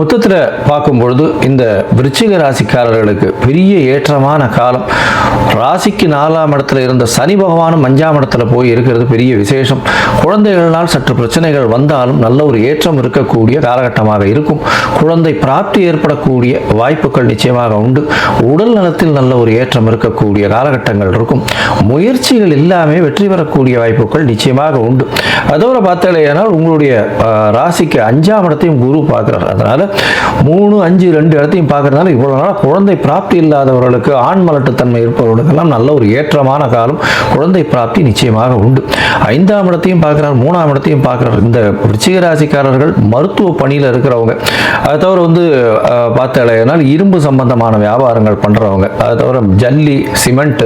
மொத்தத்தில் பார்க்கும் பொழுது இந்த விருச்சிக ராசிக்காரர்களுக்கு பெரிய ஏற்றமான காலம். ராசிக்கு நாலாம் இடத்துல இருந்த சனி பகவானும் அஞ்சாம் இடத்துல போய் இருக்கிறது பெரிய விசேஷம். குழந்தைகளால் சற்று பிரச்சனைகள் வந்தாலும் நல்ல ஒரு ஏற்றம் இருக்கக்கூடிய காலகட்டமாக இருக்கும். குழந்தை பிராப்தி ஏற்படக்கூடிய வாய்ப்புகள் நிச்சயமாக உண்டு. உடல் நலத்தில் நல்ல ஒரு ஏற்றம் இருக்கக்கூடிய காலகட்டங்கள் இருக்கும். முயற்சிகள் எல்லாமே வெற்றி பெறக்கூடிய வாய்ப்புகள் நிச்சயமாக உண்டு. அதோட பார்த்தாலேயானால் உங்களுடைய ராசிக்கு அஞ்சாம் இடத்தையும் குரு பார்க்குறார். அதனால் மூணு அஞ்சு ரெண்டு இடத்தையும் பார்க்குறதுனால இவ்வளவு நாள் குழந்தை பிராப்தி இல்லாதவர்களுக்கு ஆண் மலட்டுத்தன்மை இருப்பவர்களுக்கெல்லாம் நல்ல ஒரு ஏற்றமான காலம். குழந்தை பிராப்தி நிச்சயமாக உண்டு. ஐந்தாம் இடத்தையும் பார்க்குறார் மூணாம் இடத்தையும் பார்க்குறார். இந்த விருச்சிக ராசிக்காரர்கள் மருத்துவ பணியில் இருக்கிறவங்க. அதை தவிர வந்து பார்த்தாலேனால் இரும்பு சம்பந்தமான வியாபாரங்கள் பண்ணுறவங்க அதை தவிர ஜல்லி சிமெண்ட்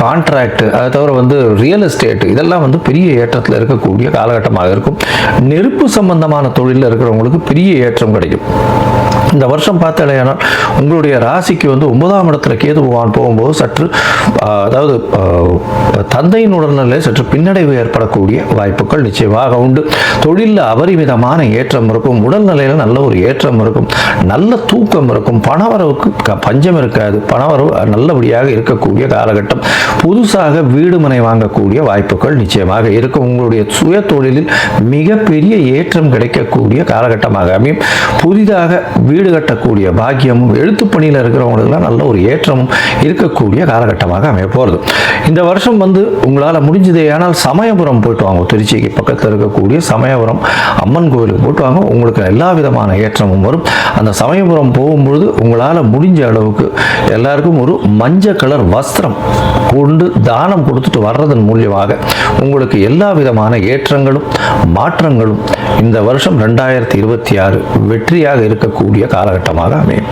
கான்ட்ராக்ட் அதை தவிர வந்து ரியல் எஸ்டேட் இதெல்லாம் வந்து பெரிய ஏற்றத்தில் இருக்கக்கூடிய காலகட்டமாக இருக்கும். நெருப்பு சம்பந்தமான தொழிலில் இருக்கிறவங்களுக்கு பெரிய ஏற்றம் கிடைக்கும். இந்த வருஷம் பார்த்தாலேயானால் உங்களுடைய ராசிக்கு வந்து ஒன்பதாம் இடத்துல கேது பகவான் போகும்போது சற்று அதாவது தந்தையின் உடல்நிலை சற்று பின்னடைவு ஏற்படக்கூடிய வாய்ப்புகள் நிச்சயமாக உண்டு. தொழிலில் அபரிமிதமான ஏற்றம் இருக்கும். உடல்நிலையில் நல்ல ஒரு ஏற்றம் இருக்கும். நல்ல தூக்கம் இருக்கும். பணவரவுக்கு க- பஞ்சம் இருக்காது. பணவரவு நல்லபடியாக இருக்கக்கூடிய காலகட்டம். புதுசாக வீடு மனை வாங்கக்கூடிய வாய்ப்புகள் நிச்சயமாக இருக்கும். உங்களுடைய சுய தொழிலில் மிகப்பெரிய ஏற்றம் கிடைக்கக்கூடிய காலகட்டமாக அமையும். புதிதாக வீடு கட்டக்கூடிய பாக்கியமும் எழுத்து பணியில் இருக்கிறவங்களுக்குலாம் நல்ல ஒரு ஏற்றமும் இருக்கக்கூடிய காலகட்டமாக அமைய போகிறது இந்த வருஷம் வந்து உங்களால் முடிஞ்சதே ஆனால் சமயபுரம் போயிட்டு வாங்க. திருச்சிக்கு பக்கத்தில் இருக்கக்கூடிய சமயபுரம் அம்மன் கோயிலுக்கு போயிட்டு வாங்க. உங்களுக்கு எல்லா விதமான ஏற்றமும் வரும். அந்த சமயபுரம் போகும்பொழுது உங்களால் முடிஞ்ச அளவுக்கு எல்லாருக்கும் ஒரு மஞ்சள் கலர் வஸ்திரம் கொண்டு தானம் கொடுத்துட்டு வர்றதன் மூலியமாக உங்களுக்கு எல்லா விதமான ஏற்றங்களும் மாற்றங்களும் இந்த வருஷம் ரெண்டாயிரத்தி இருபத்தி ஆறு வெற்றியாக இருக்கக்கூடிய காலகட்டமாக அமையும்.